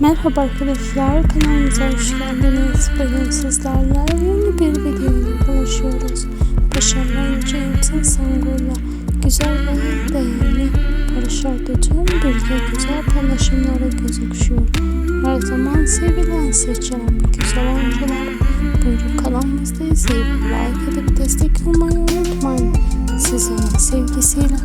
Merhaba arkadaşlar kanalımıza hoş geldiniz. Bugün sizlerle yeni bir videoyla buluşuyoruz. Başarılı oyuncu Emsin Sango'yla güzel ve değerli Barış Arduç'un bilgi güzel paylaşımları gözüküyor. Her zaman sevilen seçilen bu güzel oyuncular buyurun kanalımızda izleyip like edip destek olmayı unutmayın. Sizin sevgisiyle